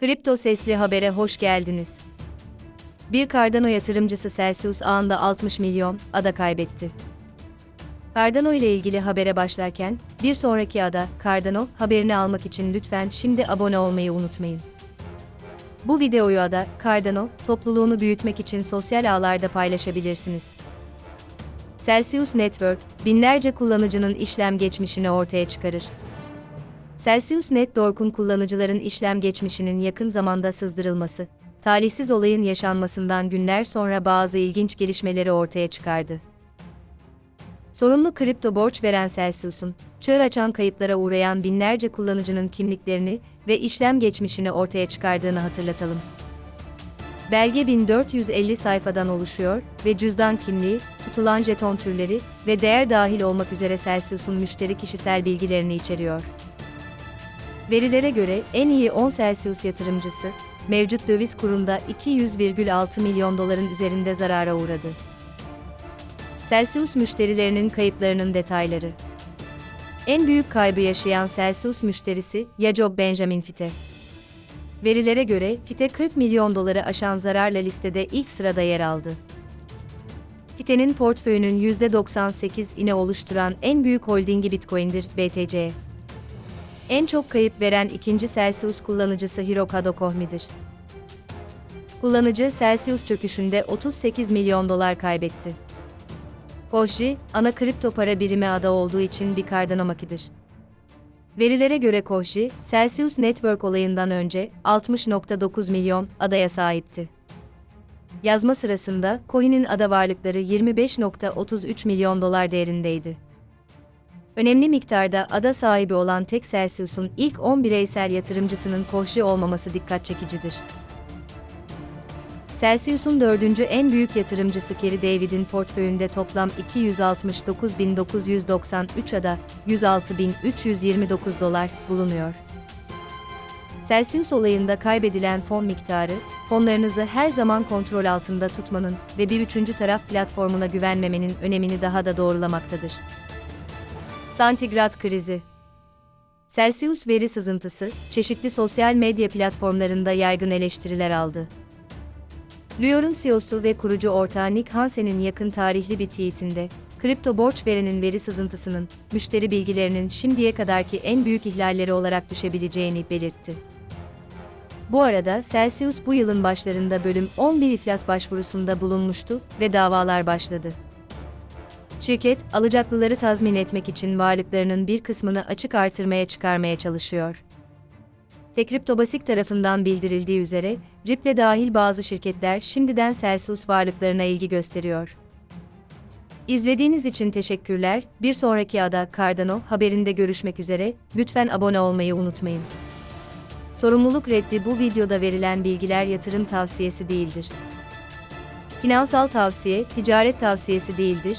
Kripto Sesli Haber'e hoş geldiniz. Bir Cardano yatırımcısı Celsius ağında 60 milyon ada kaybetti. Cardano ile ilgili habere başlarken, bir sonraki ada, Cardano, haberini almak için lütfen şimdi abone olmayı unutmayın. Bu videoyu ada, Cardano, topluluğunu büyütmek için sosyal ağlarda paylaşabilirsiniz. Celsius Network, binlerce kullanıcının işlem geçmişini ortaya çıkarır. Celsius Network'un kullanıcıların işlem geçmişinin yakın zamanda sızdırılması, talihsiz olayın yaşanmasından günler sonra bazı ilginç gelişmeleri ortaya çıkardı. Sorunlu kripto borç veren Celsius'un, çığır açan kayıplara uğrayan binlerce kullanıcının kimliklerini ve işlem geçmişini ortaya çıkardığını hatırlatalım. Belge 1450 sayfadan oluşuyor ve cüzdan kimliği, tutulan jeton türleri ve değer dahil olmak üzere Celsius'un müşteri kişisel bilgilerini içeriyor. Verilere göre en iyi 10 Celsius yatırımcısı, mevcut döviz kurunda 200,6 milyon doların üzerinde zarara uğradı. Celsius müşterilerinin kayıplarının detayları. En büyük kaybı yaşayan Celsius müşterisi Yacob Benjamin Fite. Verilere göre Fite 40 milyon doları aşan zararla listede ilk sırada yer aldı. Fite'nin portföyünün %98'ini oluşturan en büyük holdingi Bitcoin'dir, BTC. En çok kayıp veren ikinci Celsius kullanıcısı Hirokado Kohmi'dir. Kullanıcı Celsius çöküşünde 38 milyon dolar kaybetti. Koji, ana kripto para birimi ada olduğu için bir Cardano makidir. Verilere göre Koji, Celsius Network olayından önce 60.9 milyon adaya sahipti. Yazma sırasında coin'in ada varlıkları 25.33 milyon dolar değerindeydi. Önemli miktarda ada sahibi olan tek Celsius'un ilk 10 bireysel yatırımcısının Koji olmaması dikkat çekicidir. Celsius'un dördüncü en büyük yatırımcısı Kerry David'in portföyünde toplam 269.993 ada, 106.329 dolar bulunuyor. Celsius olayında kaybedilen fon miktarı, fonlarınızı her zaman kontrol altında tutmanın ve bir üçüncü taraf platformuna güvenmemenin önemini daha da doğrulamaktadır. Santigrat krizi Celsius veri sızıntısı, çeşitli sosyal medya platformlarında yaygın eleştiriler aldı. Luor'un CEO'su ve kurucu ortağı Nick Hansen'in yakın tarihli bir tweetinde, kripto borç verenin veri sızıntısının, müşteri bilgilerinin şimdiye kadarki en büyük ihlalleri olarak düşebileceğini belirtti. Bu arada Celsius bu yılın başlarında bölüm 11 iflas başvurusunda bulunmuştu ve davalar başladı. Şirket, alacaklıları tazmin etmek için varlıklarının bir kısmını açık artırmaya çıkarmaya çalışıyor. Tekriptobasik tarafından bildirildiği üzere, Ripple dahil bazı şirketler şimdiden Celsius varlıklarına ilgi gösteriyor. İzlediğiniz için teşekkürler. Bir sonraki ada Cardano haberinde görüşmek üzere. Lütfen abone olmayı unutmayın. Sorumluluk reddi bu videoda verilen bilgiler yatırım tavsiyesi değildir. Finansal tavsiye, ticaret tavsiyesi değildir,